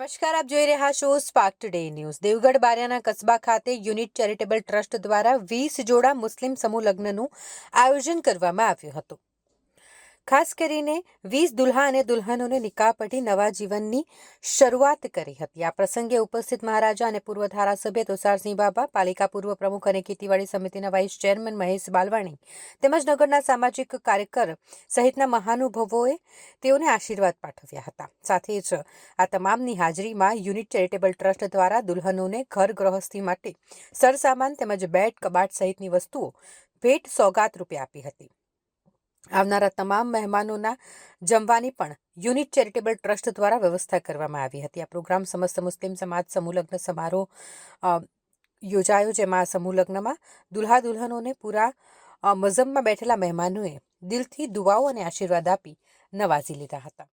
નમસ્કાર, આપ જોઈ રહ્યા છો સ્પાર્ક ટુડે ન્યૂઝ દેવગઢ બારિયાના કસ્બા ખાતે યુનિટ ચેરિટેબલ ટ્રસ્ટ દ્વારા વીસ જોડા મુસ્લિમ સમૂહ લગ્નનું આયોજન કરવામાં આવ્યું હતું. ખાસ કરીને વીસ દુલ્હા અને દુલ્હનોને નિકાહ પઢી નવા જીવનની શરૂઆત કરી હતી. આ પ્રસંગે ઉપસ્થિત મહારાજા અને પૂર્વ ધારાસભ્ય તુષારસિંહ બાબા, પાલિકા પૂર્વ પ્રમુખ અને ખેતીવાડી સમિતિના વાઇસ ચેરમેન મહેશ બાલવાણી તેમજ નગરના સામાજિક કાર્યકર સહિતના મહાનુભાવોએ તેઓને આશીર્વાદ પાઠવ્યા હતા. સાથે જ આ તમામની હાજરીમાં યુનિટ ચેરિટેબલ ટ્રસ્ટ દ્વારા દુલ્હનોને ઘર ગૃહસ્થી માટે સરસામાન તેમજ બેડ કબાટ સહિતની વસ્તુઓ ભેટ સોગાત રૂપે આપી હતી. આવનારા તમામ મહેમાનોના જમવાની પણ યુનિટ ચેરિટેબલ ટ્રસ્ટ દ્વારા વ્યવસ્થા કરવામાં આવી હતી. આ પ્રોગ્રામ સમસ્ત મુસ્લિમ સમાજ, સમૂહલગ્ન સમારોહ યોજાયો જેમાં આ સમૂહલગ્નમાં દુલ્હા દુલ્હનોને પૂરા મઝમમાં બેઠેલા મહેમાનોએ દિલથી દુવાઓ અને આશીર્વાદ આપી નવાજી લીધા હતા.